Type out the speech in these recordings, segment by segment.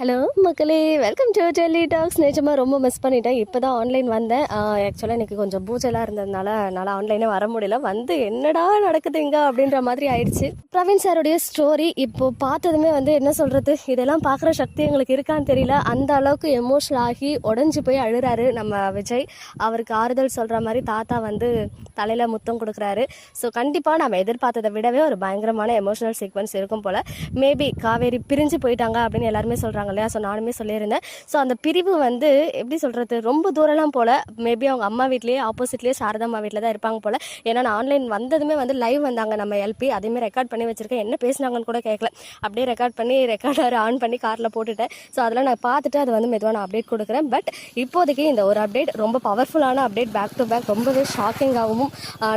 Hello மக்களே. Welcome to Delhi tax நிஜமாக ரொம்ப மிஸ் பண்ணிட்டேன். இப்போ தான் ஆன்லைன் வந்தேன் ஆக்சுவலாக எனக்கு கொஞ்சம் பூஜைலாம் இருந்ததுனால என்னால் ஆன்லைனே வர முடியல. வந்து என்னடா நடக்குதுங்க அப்படின்ற மாதிரி ஆயிடுச்சு. பிரவீன் சாருடைய ஸ்டோரி இப்போ பார்த்ததுமே வந்து என்ன சொல்கிறது இதெல்லாம் பார்க்குற சக்தி எங்களுக்கு இருக்கான்னு தெரியல. அந்த அளவுக்கு எமோஷனல் ஆகி உடஞ்சி போய் அழுறாரு நம்ம விஜய். அவருக்கு ஆறுதல் சொல்கிற மாதிரி தாத்தா வந்து தலையில் முத்தம் கொடுக்குறாரு. ஸோ கண்டிப்பாக நம்ம எதிர்பார்த்ததை விடவே ஒரு பயங்கரமான எமோஷனல் சீக்வன்ஸ் இருக்கும் போல். மேபி காவேரி பிரிஞ்சு போயிட்டாங்க அப்படின்னு எல்லாருமே சொல்கிறாங்க இல்லையா ஸோ நானுமே சொல்லியிருந்தேன். ஸோ அந்த பிரிவு வந்து எப்படி சொல்கிறது ரொம்ப தூரம்லாம் போல். மேபி அவங்க அம்மா வீட்லேயே ஆப்போசிட்லேயே சாரதாம்மா வீட்டில் தான் இருப்பாங்க போல். ஏன்னா நான் ஆன்லைன் வந்ததுமே வந்து லைவ் வந்தாங்க நம்ம எல்பி அதேமாதிரி ரெக்கார்ட் பண்ணி வச்சுருக்கேன். என்ன பேசுனாங்கன்னு கூட கேட்கல அப்படியே ரெக்கார்ட் பண்ணி ரெக்கார்டர் ஆன் பண்ணி காரில் போட்டுட்டேன். ஸோ அதெல்லாம் நான் பார்த்துட்டு அது வந்து மெதுவாக நான் அப்டேட் கொடுக்குறேன். பட் இப்போதைக்கு இந்த ஒரு அப்டேட் ரொம்ப பவர்ஃபுல்லான அப்டேட் பேக் டு பேக் ரொம்பவே ஷாக்கிங்காகவும்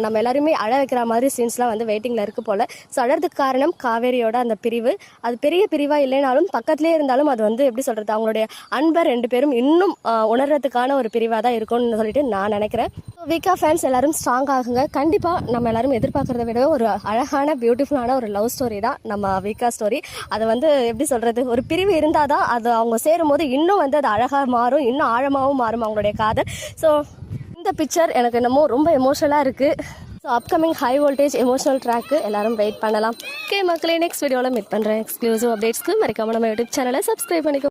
நம்ம எல்லாருமே அழ வைக்கிற மாதிரி சீன்ஸ்லாம் வந்து வெயிட்டிங்கில் இருக்குது போல். ஸோ அழறதுக்கு காரணம் காவேரியோட அந்த பிரிவு. அது பெரிய பிரிவாக இல்லைனாலும் பக்கத்துலேயே இருந்தாலும் அது வந்து எப்படி சொல்கிறது அவங்களுடைய அன்பை ரெண்டு பேரும் இன்னும் உணர்றதுக்கான ஒரு பிரிவாக தான் இருக்கும்னு சொல்லிட்டு நான் நினைக்கிறேன். வீக்கா ஃபேன்ஸ் எல்லாரும் ஸ்ட்ராங் ஆகுங்க. கண்டிப்பாக நம்ம எல்லாரும் எதிர்பார்க்குறத விட ஒரு அழகான பியூட்டிஃபுல்லான ஒரு லவ் ஸ்டோரி தான் நம்ம வீக்கா ஸ்டோரி அதை வந்து எப்படி சொல்கிறது ஒரு பிரிவு இருந்தால் தான் அது அவங்க சேரும்போது இன்னும் வந்து அது அழகாக மாறும் இன்னும் ஆழமாகவும் மாறும் அவங்களுடைய காதல். ஸோ இந்த பிக்சர் எனக்கு என்னமோ ரொம்ப எமோஷனலாக இருக்குது so upcoming high voltage emotional track எல்லாரும் வெயிட் பண்ணலாம். ஓகே மக்களே நெக்ஸ்ட் வீடியோவில் மீட் பண்ணுறேன் எக்ஸ்க்ளூசிவ் அப்டேட்ஸ்க்கு மறக்காம நம்ம யூடியூப் சேனலை சப்ஸ்கிரைப் பண்ணிக்கோ.